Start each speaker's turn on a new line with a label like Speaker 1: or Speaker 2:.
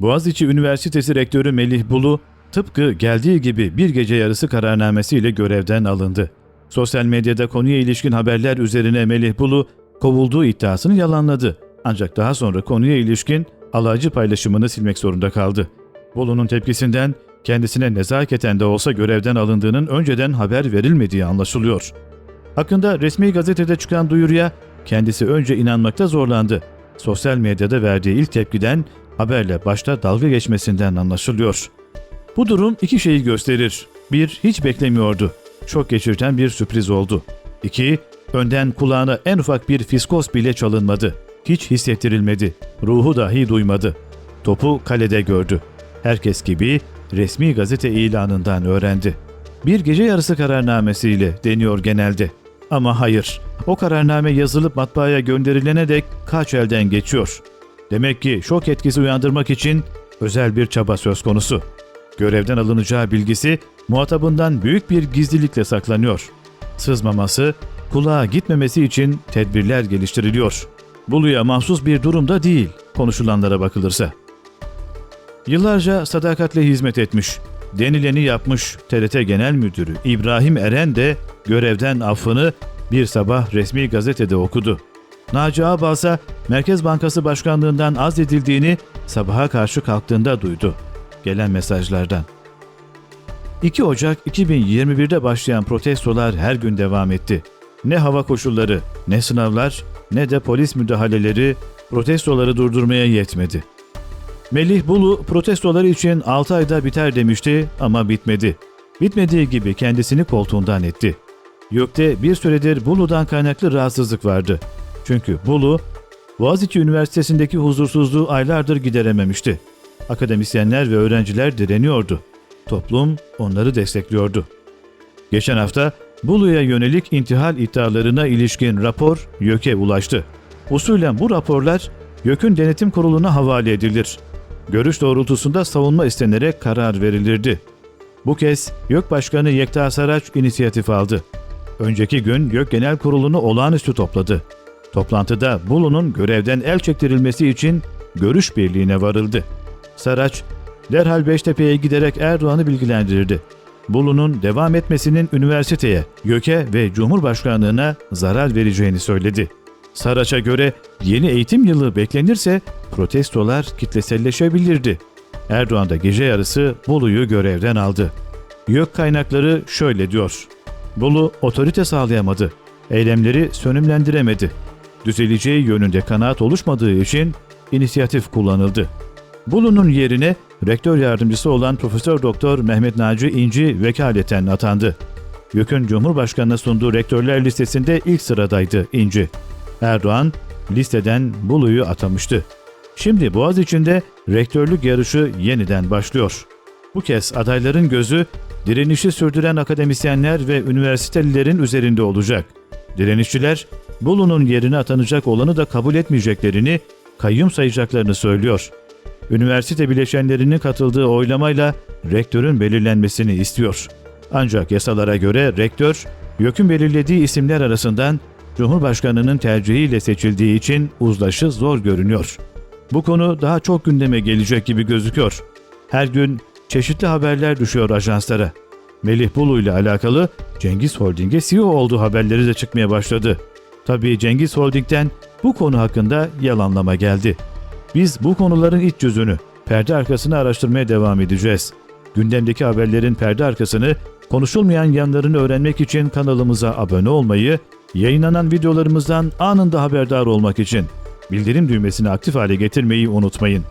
Speaker 1: Boğaziçi Üniversitesi Rektörü Melih Bulu, tıpkı geldiği gibi bir gece yarısı kararnamesiyle görevden alındı. Sosyal medyada konuya ilişkin haberler üzerine Melih Bulu, kovulduğu iddiasını yalanladı. Ancak daha sonra konuya ilişkin alaycı paylaşımını silmek zorunda kaldı. Bulu'nun tepkisinden kendisine nezaketen de olsa görevden alındığının önceden haber verilmediği anlaşılıyor. Hakkında resmi gazetede çıkan duyuruya kendisi önce inanmakta zorlandı. Sosyal medyada verdiği ilk tepkiden haberle başta dalga geçmesinden anlaşılıyor. Bu durum iki şeyi gösterir. Bir, hiç beklemiyordu. Şok geçirten bir sürpriz oldu. İki, önden kulağına en ufak bir fiskos bile çalınmadı. Hiç hissettirilmedi. Ruhu dahi duymadı. Topu kalede gördü. Herkes gibi resmi gazete ilanından öğrendi. Bir gece yarısı kararnamesiyle deniyor genelde. Ama hayır, o kararname yazılıp matbaaya gönderilene dek kaç elden geçiyor. Demek ki şok etkisi uyandırmak için özel bir çaba söz konusu. Görevden alınacağı bilgisi muhatabından büyük bir gizlilikle saklanıyor. Sızmaması, kulağa gitmemesi için tedbirler geliştiriliyor. Buluya mahsus bir durumda değil konuşulanlara bakılırsa. Yıllarca sadakatle hizmet etmiş, denileni yapmış TRT Genel Müdürü İbrahim Eren de görevden affını bir sabah resmi gazetede okudu. Naci Ağbalsa Merkez Bankası Başkanlığından azledildiğini sabaha karşı kalktığında duydu. Gelen mesajlardan. 2 Ocak 2021'de başlayan protestolar her gün devam etti. Ne hava koşulları, ne sınavlar, ne de polis müdahaleleri protestoları durdurmaya yetmedi. Melih Bulu protestoları için 6 ayda biter demişti ama bitmedi. Bitmediği gibi kendisini koltuğundan etti. YÖK'te bir süredir Bulu'dan kaynaklı rahatsızlık vardı. Çünkü Bulu, Boğaziçi Üniversitesi'ndeki huzursuzluğu aylardır giderememişti. Akademisyenler ve öğrenciler direniyordu. Toplum onları destekliyordu. Geçen hafta Bulu'ya yönelik intihal iddialarına ilişkin rapor YÖK'e ulaştı. Usulen bu raporlar YÖK'ün denetim kuruluna havale edilir. Görüş doğrultusunda savunma istenerek karar verilirdi. Bu kez YÖK Başkanı Yekta Saraç inisiyatif aldı. Önceki gün YÖK Genel Kurulu'nu olağanüstü topladı. Toplantıda Bulu'nun görevden el çektirilmesi için görüş birliğine varıldı. Saraç, derhal Beştepe'ye giderek Erdoğan'ı bilgilendirdi. Bulu'nun devam etmesinin üniversiteye, YÖK'e ve Cumhurbaşkanlığına zarar vereceğini söyledi. Saraç'a göre yeni eğitim yılı beklenirse protestolar kitleselleşebilirdi. Erdoğan da gece yarısı Bolu'yu görevden aldı. YÖK kaynakları şöyle diyor. Bolu otorite sağlayamadı. Eylemleri sönümlendiremedi. Düzeleceği yönünde kanaat oluşmadığı için inisiyatif kullanıldı. Bulu'nun yerine rektör yardımcısı olan Profesör Doktor Mehmet Naci İnci vekaleten atandı. YÖK'ün Cumhurbaşkanı'na sunduğu rektörler listesinde ilk sıradaydı İnci. Erdoğan listeden Bulu'yu atamıştı. Şimdi Boğaz içinde rektörlük yarışı yeniden başlıyor. Bu kez adayların gözü direnişi sürdüren akademisyenler ve üniversitelilerin üzerinde olacak. Direnişçiler Bulu'nun yerine atanacak olanı da kabul etmeyeceklerini, kayyum sayacaklarını söylüyor. Üniversite bileşenlerinin katıldığı oylamayla rektörün belirlenmesini istiyor. Ancak yasalara göre rektör, YÖK'ün belirlediği isimler arasından Cumhurbaşkanının tercihiyle seçildiği için uzlaşı zor görünüyor. Bu konu daha çok gündeme gelecek gibi gözüküyor. Her gün çeşitli haberler düşüyor ajanslara. Melih Bulu ile alakalı Cengiz Holding'e CEO olduğu haberleri de çıkmaya başladı. Tabii Cengiz Holding'den bu konu hakkında yalanlama geldi. Biz bu konuların iç yüzünü, perde arkasını araştırmaya devam edeceğiz. Gündemdeki haberlerin perde arkasını, konuşulmayan yanlarını öğrenmek için kanalımıza abone olmayı, yayınlanan videolarımızdan anında haberdar olmak için bildirim düğmesini aktif hale getirmeyi unutmayın.